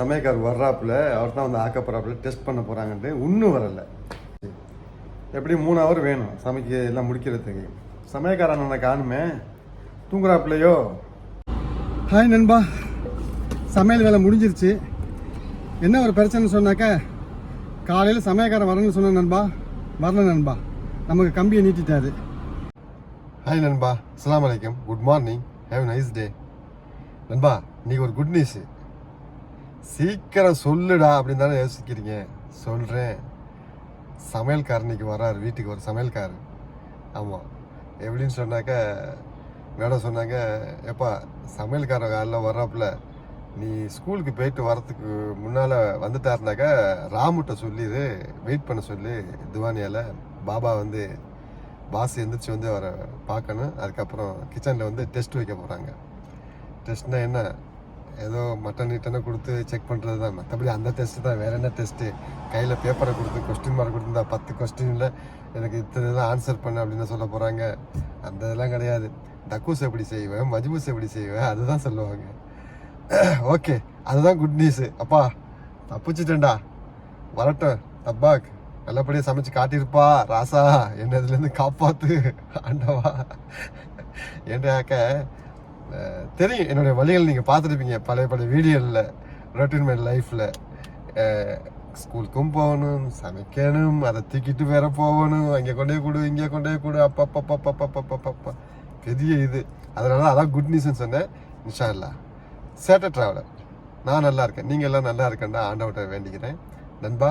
சமயக்கார் வர்றாப்புல அவர் தான் வந்து ஆக்க போகிறாப்புல டெஸ்ட் பண்ண போகிறாங்கன்ட்டு இன்னும் வரல. எப்படி மூணு ஹவர் வேணும் சமைக்க எல்லாம் முடிக்கிறதுக்கு. சமயக்காரன் நான் காணுமே. தூங்குறாப்புலையோ? ஹாய் நண்பா. சமையல் வேலை முடிஞ்சிருச்சு. என்ன ஒரு பிரச்சனை சொன்னாக்க காலையில் சமயக்காரன் வரணும்னு சொன்ன நண்பா. வரல நண்பா. நமக்கு கம்பியை நீட்டிட்டாரு. ஹாய் நண்பா. அஸ்ஸலாமு அலைக்கும். Good morning have nice day நண்பா இன்னைக்கு ஒரு குட் நியூஸ் சீக்கிரம் சொல்லுடா அப்படின்னு தானே யோசிக்கிறீங்க. சொல்கிறேன் சமையல்காரர் இன்னைக்கு வீட்டுக்கு ஒரு சமையல்காரர். ஆமாம் எப்படின்னு சொன்னாக்க மேடம் சொன்னாங்க எப்பா சமையல்கார காலையில் வர்றாப்புல. நீ ஸ்கூலுக்கு போயிட்டு வரத்துக்கு முன்னால் வந்துட்டாருனாக்கா ராமுட்ட சொல்லிடு வெயிட் பண்ண சொல்லி திவானியால். பாபா வந்து பாஸ் எந்திரிச்சு வந்து அவரை பார்க்கணும். அதுக்கப்புறம் கிச்சனில் வந்து டெஸ்ட் வைக்க போகிறாங்க டெஸ்ட்னா என்ன? ஏதோ மட்டன் இட்டனை கொடுத்து செக் பண்ணுறது தான் மற்றபடி அந்த டெஸ்ட்டு தான். வேற என்ன டெஸ்ட்டு கையில் பேப்பரை கொடுத்து கொஸ்டின் மார்க் கொடுத்துருந்தா பத்து கொஸ்டினில் எனக்கு இத்தனை தான் ஆன்சர் பண்ண அப்படின்னு சொல்ல போகிறாங்க அந்த இதெல்லாம் கிடையாது. தக்கூஸ் எப்படி செய்வேன் மஜ்பூஸ் எப்படி செய்வேன் அதுதான் சொல்லுவாங்க. ஓகே அதுதான் குட் நியூஸு அப்பா தப்பிச்சிட்டேன்டா. வரட்டும். தப்பாக். நல்லபடியாக சமைச்சு காட்டியிருப்பா. ராசா என்ன இதுலேருந்து காப்பாத்து. ஆண்டவா என்ன தெரியும். என்னுடைய வழிகள் நீங்கள் பார்த்துருப்பீங்க. பழைய பழைய வீடியோவில் ரொட்டீன் மை லைஃப்பில் ஸ்கூலுக்கும் போகணும் சமைக்கணும் அதை தூக்கிட்டு வேற போகணும். அங்கே கொண்டே கொடு இங்கே கொண்டே கொடு. அப்பப்பப்பப்பப்பப்பப்பப்பா பெரிய இது. அதனால அதான் குட் நியூஸ்னு சொன்னேன். இன்ஷா இல்லா சேட்ட ட்ராவலர் நான் நல்லா இருக்கேன். நீங்கள் எல்லாம் நல்லா இருக்கேன்டா. ஆண்டவட்ட வேண்டிக்கிறேன். நண்பா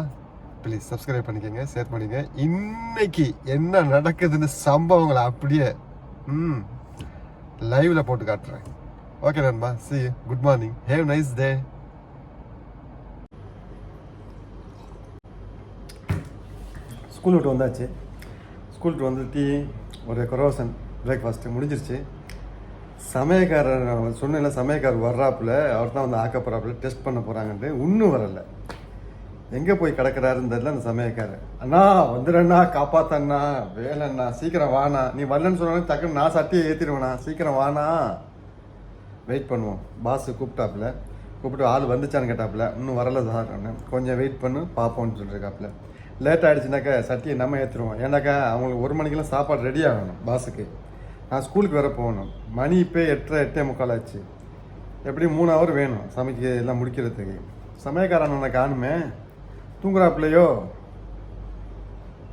ப்ளீஸ் சப்ஸ்கிரைப் பண்ணிக்கோங்க ஷேர் பண்ணிக்கங்க. இன்னைக்கு என்ன நடக்குதுன்னு சம்பவங்களை அப்படியே ம். லைவ்ல போட்டு காட்டுறேன். ஓகே நண்பா. See good morning have nice day school விட்டு வந்தாச்சு. ஸ்கூல் விட்டு வந்து டீ ஒரு கொரோசன் பிரேக்ஃபாஸ்ட்டு முடிஞ்சிருச்சு. சமயக்காரர் நான் சொன்னேன்ல சமயக்காரர் வர்றாப்புல அவர் தான் வந்து ஆக்கப்போறாப்புல டெஸ்ட் பண்ண போகிறாங்கன்ட்டு இன்னும் வரலை. எங்கே போய் கிடக்கிறாருன்னு தெரியல அந்த சமயக்காரர். அண்ணா வந்துடுண்ணா காப்பாத்தண்ணா வேலைண்ணா சீக்கிரம் வாண்ணா. நீ வரலன்னு சொன்னாலும் டக்குன்னு நான் சட்டியை ஏற்றிடுவேண்ணா சீக்கிரம் வாண்ணா. வெயிட் பண்ணுவோம். பாஸு கூப்பிட்டாப்புல. கூப்பிட்டு ஆள் வந்துச்சான்னு கேட்டாப்புல. இன்னும் வரல சார். கொஞ்சம் வெயிட் பண்ணு பார்ப்போம்னு சொல்லியிருக்காப்புல லேட் ஆகிடுச்சுனாக்கா சட்டியை நம்ம ஏற்றுருவோம் ஏன்னாக்கா அவங்களுக்கு ஒரு மணிக்கெல்லாம் சாப்பாடு ரெடி ஆகணும் பாஸுக்கு. நான் ஸ்கூலுக்கு வேறு போகணும். மணி இப்போ எட்டரை எட்டே முக்கால் ஆச்சு. எப்படியும் மூணு ஹவர் வேணும் சமைக்க எல்லாம் முடிக்கிறதுக்கு. சமயக்காரன் காணுமே. தூங்குறாப்புலையோ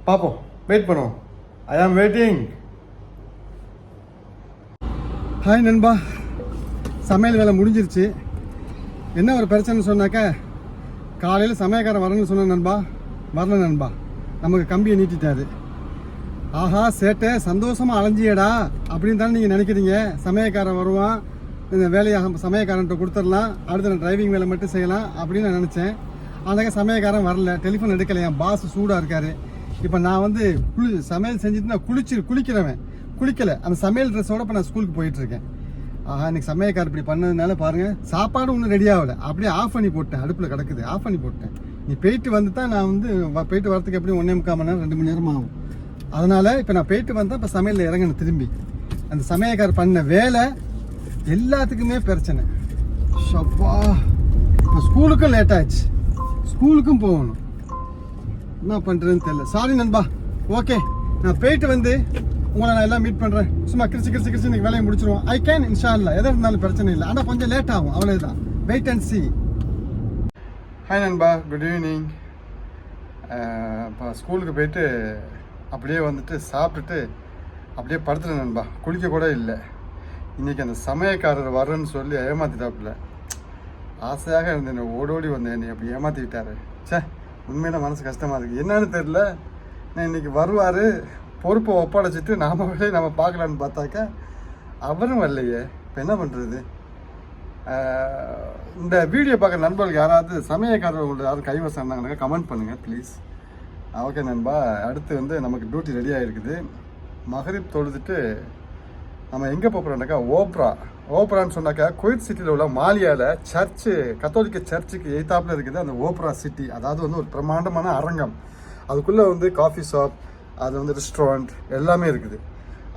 பார்ப்போம் வெயிட் பண்ணுவோம். ஐ ஆம் வெயிட்டிங் ஹாய் நண்பா. சமையல் வேலை முடிஞ்சிருச்சு. என்ன ஒரு பிரச்சனை சொன்னாக்க காலையில் சமயக்காரன் வரணும்னு சொன்ன நண்பா. வரல நண்பா. நமக்கு கம்பியை நீட்டிட்டாரு. ஆஹா சேட்டை. சந்தோஷமாக அலைஞ்சியடா. அப்படின்னு தானே நீங்கள் நினைக்கிறீங்க. சமயக்காரன் வருவான். இந்த வேலையை சமயக்காரன்ட்ட கொடுத்துடலாம். அடுத்த நான் டிரைவிங் வேலை மட்டும் செய்யலாம் அப்படின்னு நான் நினச்சேன். அந்த சமயக்காரன் வரல. டெலிஃபோன் எடுக்கல. என் பாஸ் சூடாக இருக்காரு. இப்போ நான் வந்து குளி சமையல் செஞ்சுட்டு நான் குளிச்சு குளிக்கிறவன். குளிக்கலை. அந்த சமையல் ட்ரெஸ்ஸோட இப்போ நான் ஸ்கூலுக்கு போயிட்டுருக்கேன் ஆஹா இன்னைக்கு சமயக்கார் இப்படி பண்ணதுனால பாருங்கள் சாப்பாடு ஒன்றும் ரெடி ஆகலை. அப்படியே ஆஃப் பண்ணி போட்டேன். அடுப்பில் கிடக்குது. ஆஃப் பண்ணி போட்டேன். நீ போயிட்டு வந்து தான் நான் வந்து போயிட்டு வரதுக்கு எப்படியும் ஒன்றே முக்கால் மணி நேரம் ரெண்டு மணி நேரம் ஆகும். அதனால் இப்போ நான் போயிட்டு வந்தால் இப்போ சமையலில் இறங்கணும் திரும்பி. அந்த சமையக்காரர் பண்ண வேலை எல்லாத்துக்குமே பிரச்சனை. ஷப்பா! இப்போ ஸ்கூலுக்கும் லேட் ஆச்சு ஸ்கூலுக்கும் போகணும். என்ன பண்ணுறதுன்னு தெரியல. சாரி நண்பா. ஓகே நான் போயிட்டு வந்து உங்களை நான் எல்லாம் மீட் பண்ணுறேன் சும்மா கிரிச்சு கிரிச்சு கிரிச்சு இன்னைக்கு வேலையை முடிச்சிருவோம். ஐ கேன் இன்ஷா இல்லை எதாக இருந்தாலும் பிரச்சனை இல்லை. ஆனால் கொஞ்சம் லேட் ஆகும். அவ்வளோதான் வெயிட் அண்ட் சி ஹாய் நண்பா. குட் ஈவினிங் இப்போ ஸ்கூலுக்கு போயிட்டு அப்படியே வந்துட்டு சாப்பிட்டுட்டு அப்படியே படுத்துட்டேன் நண்பா. குளிக்க கூட இல்லை. இன்றைக்கி அந்த சமயக்காரர் வரேன்னு சொல்லி ஏமாத்திட்டாப்புல. ஆசையாக இருந்தேன். ஓடி ஓடி வந்தேன். என்னை அப்படி ஏமாற்றிக்கிட்டாரு சே ச்சே உண்மையில மனசு கஷ்டமாக இருக்குது என்னன்னு தெரில நான் இன்னைக்கு வருவார். பொறுப்பை ஒப்படைச்சிட்டு நாம வேலையை நம்ம பார்க்கலான்னு பார்த்தாக்கா அவரும் வரலையே. இப்போ என்ன பண்ணுறது இந்த வீடியோ பார்க்குற நண்பர்கள் யாராவது சமயக்காரர் யாரும் கைவசம் இருந்தாங்கன்னாக்கா கமெண்ட் பண்ணுங்கள் ப்ளீஸ் ஓகே நண்பா அடுத்து வந்து நமக்கு டியூட்டி ரெடி ஆகிருக்குது மகரிப் தொழுதுட்டு நம்ம எங்கே போகிறோம்னாக்கா ஓப்ரா. ஓப்ரான்னு சொன்னாக்கா குவைத் சிட்டியில் உள்ள மாலியாவில் சர்ச்சு கத்தோலிக்க சர்ச்சுக்கு எய்த்தாப்பில் இருக்குது அந்த ஓப்ரா சிட்டி. அதாவது வந்து ஒரு பிரம்மாண்டமான அரங்கம். அதுக்குள்ளே வந்து காஃபி ஷாப் அது வந்து ரெஸ்டாரண்ட் எல்லாமே இருக்குது.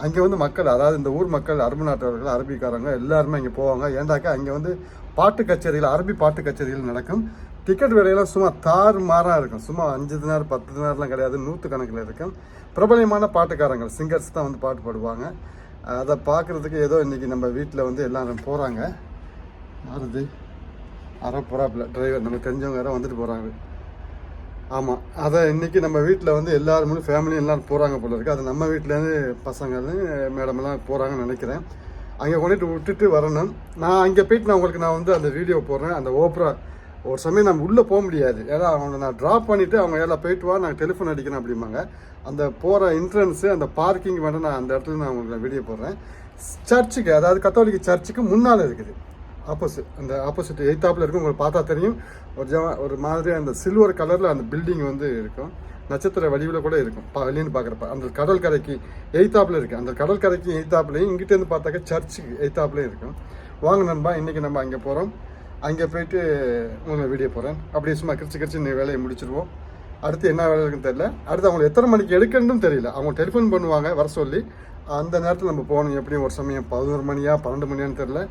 அங்கே வந்து மக்கள் அதாவது இந்த ஊர் மக்கள் அரபு நாட்டவர்கள் அரபிக்காரங்க எல்லாருமே அங்கே போவாங்க. ஏண்டாக்கா அங்கே வந்து பாட்டு கச்சேரிகள் அரபி பாட்டு கச்சேரிகள் நடக்கும். டிக்கெட் விலையெல்லாம் சும்மா தாறு மாறாக இருக்கும். சும்மா அஞ்சு தினார் பத்து தினார்லாம் கிடையாது. நூற்று கணக்கில் இருக்கும். பிரபலமான பாட்டுக்காரங்கள் சிங்கர்ஸ் தான் வந்து பாட்டு பாடுவாங்க. அதை பார்க்குறதுக்கு ஏதோ இன்றைக்கி நம்ம வீட்டில் வந்து எல்லோரும் போகிறாங்க யாருது அரை போகிறாப்புல டிரைவர் நம்ம தெரிஞ்சவங்க யாரோ வந்துட்டு போகிறாங்க ஆமாம் அதை இன்றைக்கி நம்ம வீட்டில் வந்து எல்லாருமே ஃபேமிலி எல்லோரும் போகிறாங்க போல இருக்குது அது நம்ம வீட்டிலேருந்து பசங்கள்னு மேடமெல்லாம் போகிறாங்கன்னு நினைக்கிறேன். அங்கே கொண்டுட்டு விட்டுட்டு வரணும். நான் அங்கே போயிட்டு நான் உங்களுக்கு நான் வந்து அந்த வீடியோ போடுறேன். அந்த ஓப்ரா ஒரு சமயம் நம்ம உள்ளே போக முடியாது. ஏன்னா அவங்க நான் ட்ராப் பண்ணிவிட்டு அவங்க எல்லாம் போயிட்டு வா நான் டெலிஃபோன் அடிக்கணும் அப்படிம்பாங்க. அந்த போகிற என்ட்ரன்ஸு அந்த பார்க்கிங் வேண்டாம் நான் அந்த இடத்துல நான் உங்களுக்கு வீடியோ போடுறேன். சர்ச்சுக்கு அதாவது கத்தோலிக்க சர்ச்சுக்கு முன்னால் இருக்குது. ஆப்போசிட் அந்த ஆப்போசிட் எய்த்தாப்பில் இருக்கும். உங்களுக்கு பார்த்தா தெரியும். ஒரு ஜவ ஒரு மாதிரி அந்த சில்வர் கலரில் அந்த பில்டிங் வந்து இருக்கும். நட்சத்திர வடிவில் கூட இருக்கும். பா வெளியேன்னு பார்க்குறப்ப. அந்த கடல் கரைக்கு எய்த்தாப்பில் இருக்குது அந்த கடல் கரைக்கு இங்கிட்டேருந்து பார்த்தாக்க சர்ச்சுக்கு எய்த்தாப்புலையும் இருக்கும். வாங்க நண்பா இன்றைக்கி நம்ம அங்கே போகிறோம் அங்கே போயிட்டு உங்களை வீடியோ போகிறேன் அப்படியே சும்மா கிரிச்சு கிரிச்சு இந்த வேலையை முடிச்சிருவோம். அடுத்து என்ன வேலை இருக்குன்னு தெரியல. அடுத்து அவங்களை எத்தனை மணிக்கு எடுக்கணும்னு தெரியல. அவங்க டெலிஃபோன் பண்ணுவாங்க வர சொல்லி. அந்த நேரத்தில் நம்ம போகணும். எப்படியும் ஒரு சமயம் பதினோரு மணியா பன்னெண்டு மணியான்னு தெரில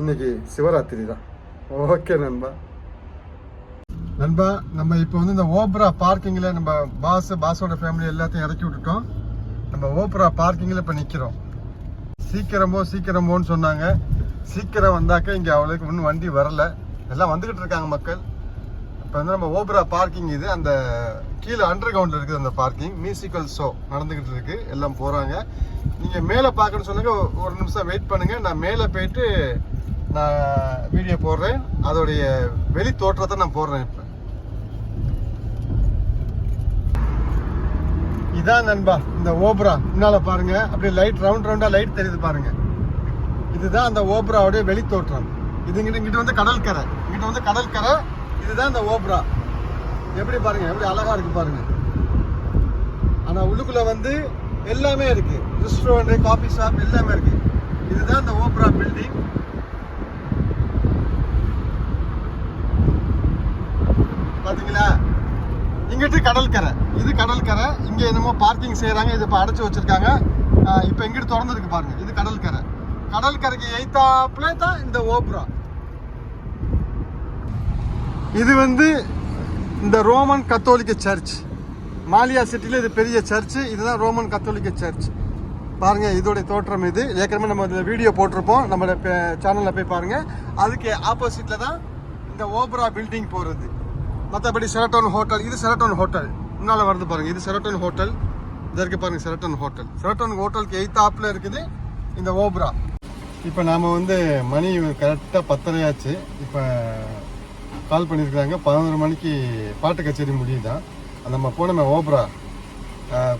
இன்னைக்கு சிவராத்திரி தான். ஓகே நண்பா. நண்பா நம்ம இப்போ வந்து இந்த ஓப்ரா பார்க்கிங்கில் நம்ம பாஸ் பாஸோட ஃபேமிலி எல்லாத்தையும் இறக்கி விட்டுட்டோம். நம்ம ஓப்ரா பார்க்கிங்கில் இப்போ நிற்கிறோம் சீக்கிரமோ சீக்கிரமோன்னு சொன்னாங்க. சீக்கிரம் வந்தாக்க இங்கே அவளுக்கு இன்னும் வண்டி வரல. எல்லாம் வந்துக்கிட்டு இருக்காங்க மக்கள். இப்போ வந்து நம்ம ஓப்ரா பார்க்கிங் இது அந்த கீழே அண்டர் கிரவுண்டில் இருக்குது அந்த பார்க்கிங் மியூசிக்கல் ஷோ நடந்துக்கிட்டு இருக்கு. எல்லாம் போகிறாங்க நீங்கள் மேலே பார்க்கணும்னு சொல்லுங்க. ஒரு நிமிஷம் வெயிட் பண்ணுங்க. நான் மேலே போயிட்டு நான் வீடியோ போடுறேன். அதோடைய வெளி தோற்றத்தை நான் போடுறேன் இப்போ. இதான் நண்பா இந்த ஓப்ரா. முன்னால பாருங்க. அப்படியே லைட் ரவுண்ட் ரவுண்டா லைட் தெரியுது பாருங்க. இதுதான் அந்த ஓப்ராவுடைய வெளித்தோற்றம். இது இங்கிட்ட இங்கிட்ட வந்து கடற்கரை. இங்கிட்ட வந்து கடற்கரை இதுதான் இந்த ஓப்ரா. எப்படி பாருங்க எப்படி அழகா இருக்கு பாருங்க. ஆனா உள்ளுக்குள்ள வந்து எல்லாமே இருக்கு. ரெஸ்டாரண்ட் காபி ஷாப் எல்லாமே இருக்கு. இதுதான் இந்த ஓப்ரா பில்டிங் பாத்தீங்களா? இங்கிட்டு கடற்கரை. இது கடற்கரை. இங்க என்னமோ பார்க்கிங் செய்யறாங்க இது இப்ப அடைச்சு வச்சிருக்காங்க. இப்போ இப்ப இங்கிட்டு திறந்துருக்கு பாருங்க. இது கடல் கடல் கடற்கரைக்கு எய்த்தாப்புல தான் இந்த ஓப்ரா. இது வந்து இந்த ரோமன் கத்தோலிக்க சர்ச். மாலியா சிட்டியில் இது பெரிய சர்ச்சு இதுதான் ரோமன் கத்தோலிக்க சர்ச். பாருங்கள் இதோடைய தோற்றம் இது. ஏற்கனவே நம்ம இதில் வீடியோ போட்டிருப்போம். நம்மளோட சேனலில் போய் பாருங்கள் அதுக்கு ஆப்போசிட்டில் தான் இந்த ஓப்ரா பில்டிங் போகிறது மற்றபடி செரட்டோன் ஹோட்டல் இது செரட்டோன் ஹோட்டல் முன்னால் வருது பாருங்கள் இது செரட்டோன் ஹோட்டல் இதற்கு பாருங்கள் செரட்டோன் ஹோட்டல் செரட்டோன் ஹோட்டலுக்கு எய்த்தாப்பில் இருக்குது இந்த ஓப்ரா. இப்போ நாம் வந்து மணி கரெக்டாக பத்தரையாச்சு. இப்போ கால் பண்ணியிருக்கிறாங்க பதினோரு மணிக்கு பாட்டு கச்சேரி முடியுதான் அந்த நம்ம போனோமே ஓப்ரா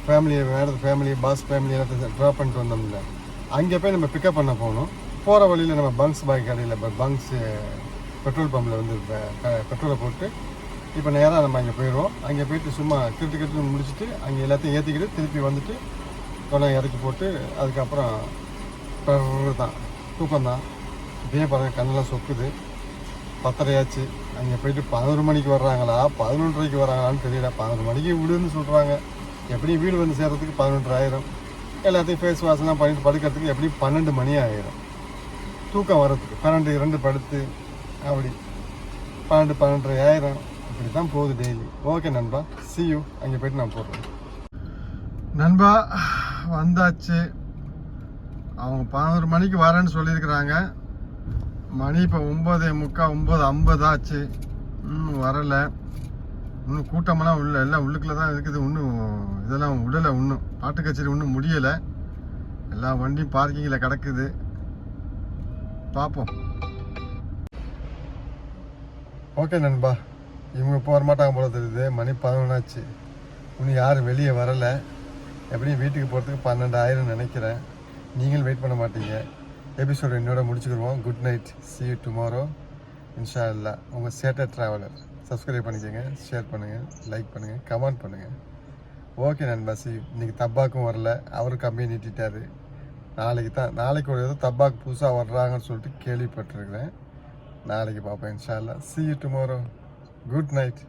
ஃபேமிலி வேறு ஃபேமிலி பாஸ் ஃபேமிலி எல்லாத்தையும் ட்ராப் பண்ணிட்டு வந்தோம்ல. அங்கே போய் நம்ம பிக்கப் பண்ண போகணும். போகிற வழியில் நம்ம பங்க்ஸ் பாய் கடையில் இப்போ பங்க்ஸ் பெட்ரோல் பம்பில் வந்து பெட்ரோலை போட்டு இப்போ நேராக நம்ம அங்கே போயிடுவோம். அங்கே போயிட்டு சும்மா கிரிட்டு கிரிட்டு முடிச்சுட்டு அங்கே எல்லாத்தையும் ஏற்றிக்கிட்டு திருப்பி வந்துட்டு கொண்டாங்க இறக்கி போட்டு அதுக்கப்புறம் தான் தூக்கம் தான் இப்பயே பாருங்கள் கண்ணெல்லாம் சொக்குது. பத்தரையாச்சு. அங்கே போயிட்டு பதினோரு மணிக்கு வர்றாங்களா? பதினொன்றரைக்கு வர்றாங்களான்னு தெரியல. பதினொரு மணிக்கு விடுன்னு சொல்கிறாங்க எப்படியும் வீடு வந்து சேர்கிறதுக்கு பதினொன்று ஆயிரம் எல்லாத்தையும் ஃபேஸ் வாஷ்லாம் பண்ணிட்டு படுக்கிறதுக்கு எப்படியும் பன்னெண்டு மணி ஆயிரும். தூக்கம் வர்றதுக்கு பன்னெண்டு ரெண்டு படுத்து அப்படி. பன்னெண்டு பன்னெண்டரை ஆயிரம் இப்படி தான் போகுது டெய்லி ஓகே நண்பா. சி யூ அங்கே போயிட்டு நான் போடுறேன். நண்பா வந்தாச்சு. அவங்க பதினோரு மணிக்கு வரேன்னு சொல்லியிருக்கிறாங்க. மணி இப்போ ஒம்பது முக்கால் ஒம்பது ஐம்பது ஆச்சு. இன்னும் வரலை. இன்னும் கூட்டமெல்லாம் உள்ள எல்லாம் உள்ளுக்குள்ள தான் இருக்குது. இன்னும் இதெல்லாம் விடலை இன்னும் பாட்டு கச்சேரி இன்னும் முடியலை. எல்லா வண்டியும் பார்க்கிங்கில் கிடக்குது. பார்ப்போம் ஓகே நண்பா. இவங்க இப்போ வரமாட்டாங்க போல தெரியுது. மணி பதினொன்றாச்சு இன்னும் யாரும் வெளியே வரலை. எப்படியும் வீட்டுக்கு போகிறதுக்கு பன்னெண்டாயிரம் நினைக்கிறேன். நீங்களும் வெயிட் பண்ண மாட்டீங்க. எபிசோடு என்னோட முடிச்சுக்கிடுவோம். Good night see you tomorrow இன்ஷா இல்லா உங்கள் சேட்டர் ட்ராவலர் சப்ஸ்கிரைப் பண்ணிக்கோங்க. ஷேர் பண்ணுங்கள் லைக் பண்ணுங்கள் கமெண்ட் பண்ணுங்கள் ஓகே நண்பா. சி இன்னைக்கு தப்பாக்கும் வரல. அவரும் கம்மியை நீட்டிட்டாரு. நாளைக்கு தான். நாளைக்கு ஒரு ஏதோ தப்பாக்கு புதுசாக வர்றாங்கன்னு சொல்லிட்டு கேள்விப்பட்டிருக்கிறேன். நாளைக்கு பார்ப்பேன் இன்ஷா அல்லா see you tomorrow good night